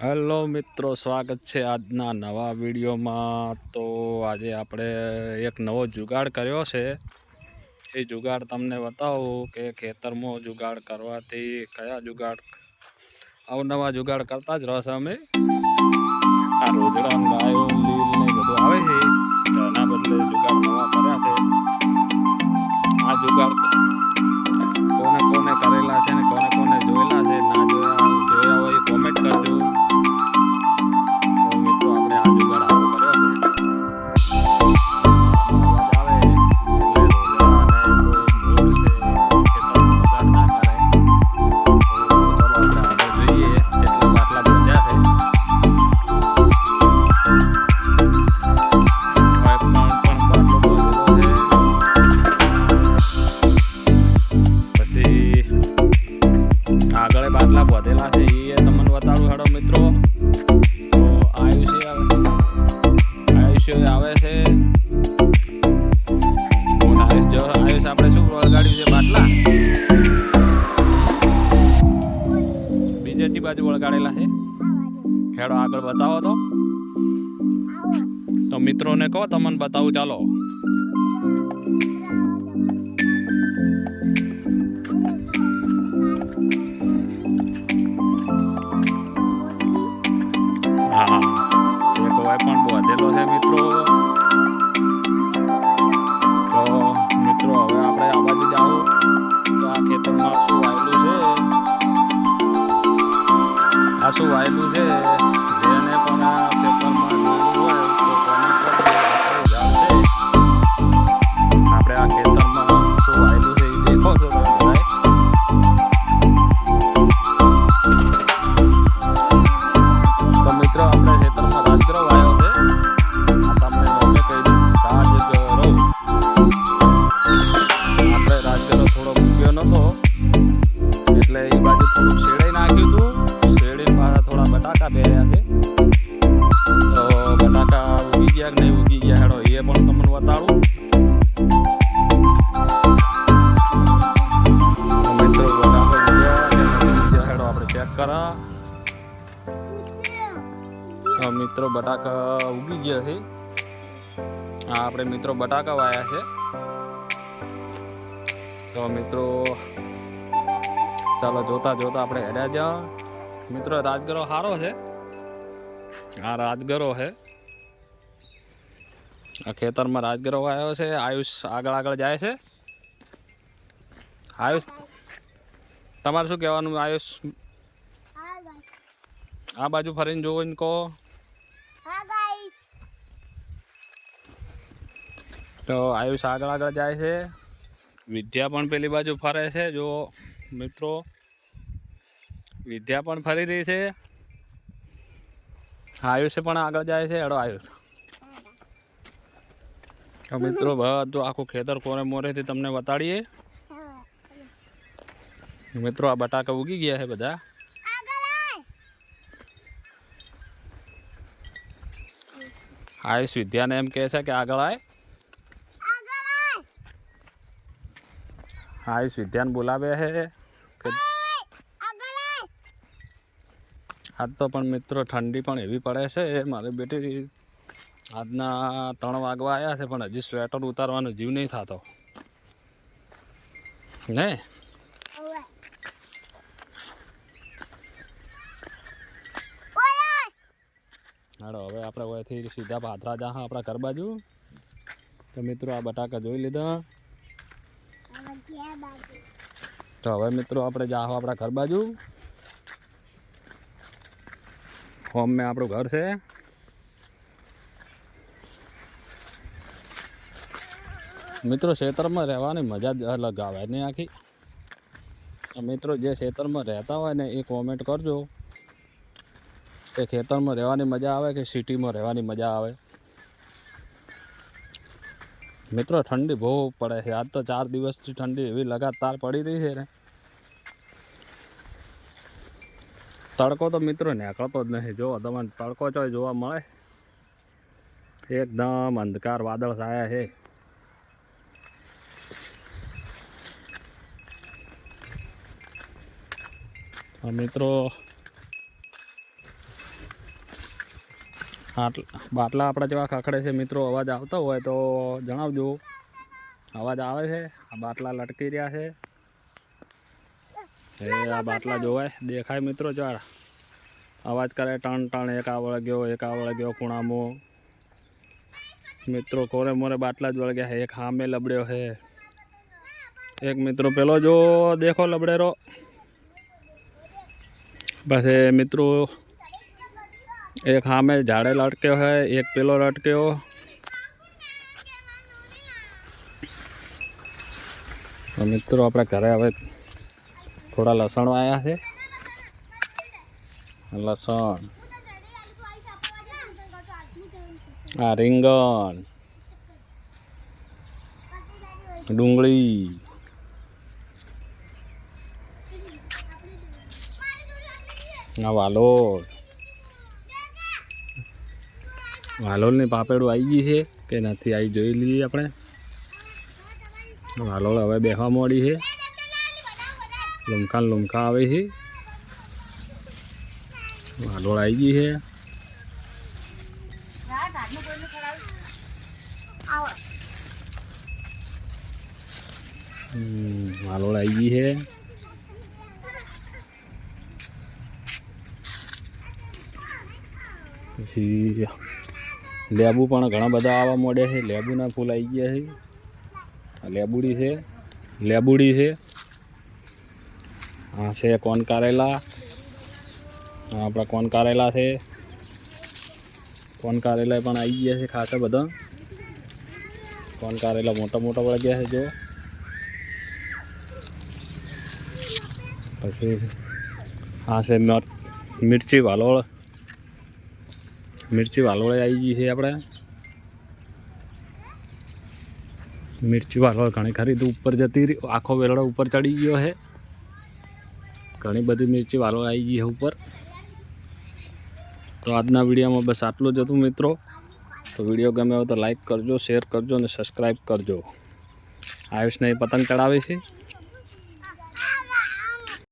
Hello મિત્રો, સ્વાગત છે આજના નવા વિડીયોમાં. તો આજે આપણે એક નવો જુગાડ કર્યો છે. એ જુગાડ તમને બતાવું કે ખેતરમાં જુગાડ કરવાથી કયા જુગાડ અવનવા જુગાડ કરતા જ રહેશે અમે. આ રોજડા ગાયો બધું આવે છે. એના બદલે જુગાડ નવા કર્યા છે. આ જુગાડ કોને કોને કરેલા છે ને કોને બાજુ વળગાડેલા છે. હેડો આગળ બતાવો તો. તો મિત્રોને કહો તમને બતાવું ચાલો. ગયા હેડો એ પણ તમને બતાડું. ચેક કરા. મિત્રો, બટાકા ઉગી ગયા છે. હા આપણે મિત્રો બટાકા વાયા છે. તો મિત્રો, ચાલો જોતા જોતા આપણે હેડ્યા જા મિત્રો, રાજગરો સારો છે. આ રાજગરો છે. આ ખેતરમાં રાજગરો વાયો છે, આયુષ આગળ આગળ જાય છે. આયુષ, તમારે શું કહેવાનું આયુષ? આ બાજુ ફરીને જોઈને કહો. તો આયુષ આગળ આગળ જાય છે. વિદ્યા પણ પેલી બાજુ ફરે છે જો મિત્રો. વિદ્યા પણ ફરી રહી છે. આયુષ પણ આગળ જાય છે. હેડો આયુષ. તો મિત્રો બધું આખું ખેતર કોરે મોરેથી તમને બતાડીએ. મિત્રો, આ બટાકા ઉગી ગયા છે બધા. આયુષ વિદ્યાને એમ કહે છે કે આગળ આય. આયુષ વિદ્યાને બોલાવે છે કે આજ તો પણ, મિત્રો, ઠંડી પણ એવી પડે છે. મારી બેટી આજના ત્રણ વાગવા આવ્યા છે, પણ હજી સ્વેટર ઉતારવાનો જીવ નહીં થતો. ને? હાડો હવે આપણે ઓયથી સીધા પાથરા જા આપણા ઘર બાજુ. તો મિત્રો, આ બટાકા જોઈ લીધા. તો હવે મિત્રો, આપણે જાહો આપણા ઘર બાજુ. હોમ મેં આપણું ઘર છે. મિત્રો ખેતરમાં રહેવાની મજા જ અલગ આવે ને આખી. મિત્રો, જે ખેતરમાં રહેતા હોય ને, એ કોમેન્ટ કરજો. કે ખેતરમાં રહેવાની મજા આવે કે સિટીમાં રહેવાની મજા આવે? મિત્રો, ઠંડી બહુ પડે છે. આજ તો ચાર દિવસથી ઠંડી એવી લગાતાર પડી રહી છે ને. તડકો તો મિત્રો નીકળતો જ નથી. જો તમને તડકો ચોય જોવા મળે? એકદમ અંધકાર વાદળ છાયા છે. મિત્રો બાટલા આપણા જેવા ખખડે છે મિત્રો. અવાજ આવતો હોય તો જણાવજો. અવાજ આવે છે? આ બાટલા લટકી રહ્યા છે. એ આ બાટલા જોવાય. દેખાય મિત્રો ચાર. અવાજ કરે ટણ ટણ, એક આ વળગ્યો એક આ વળગ્યો ખૂણામાં. મિત્રો કોરે મોરે બાટલા જ વળગ્યા છે. એક હામે લબડ્યો છે. એક મિત્રો પેલો જો, દેખો લબડેરો. પછી મિત્રો એક સામે ઝાડે લટક્યો છે એક પેલો લટક્યો તો મિત્રો આપણે ઘરે હવે થોડા લસણ વાયા છે લસણ આ રીંગણ ડુંગળી આ વાલોળ વાલોળની પાપેડું આવી ગઈ છે કે નથી આવી જોઈ લઈએ આપણે. વાલોલ હવે બેસવા મોડી છે. લુમકા ને લુમકા આવે છે. વાલોળ આવી ગઈ છે. વાલોળ આવી ગઈ છે. પછી લેબુ પણ ઘણા બધા આવવા મળ્યા છે. લેબુના ફૂલ આવી ગયા છે. લેબુડી છે. લેબુડી છે. આ છે કોન કારેલા. આપણા કોન કારેલા છે. કોન કારેલા પણ આવી ગયા છે ખાસા બધા. કોન કારેલા મોટા મોટા પડી ગયા છે જો. પછી આ છે મર- મિર્ચી વાલોળ. મિર્ચી વાલોળે આવી ગઈ છે આપણે. મિર્ચી વાલોળ ઘણી ખરી તો ઉપર જતી રહી, આખો વેલડો ઉપર ચડી ગયો છે. ઘણી બધી મિર્ચી વાલોળ આવી ગઈ છે ઉપર. તો આજના વિડીયોમાં બસ આટલું જ હતું મિત્રો. તો વીડિયો ગમે હોય તો લાઈક કરજો શેર કરજો અને સબસ્ક્રાઈબ કરજો. આયુષને પતંગ ચડાવે છે.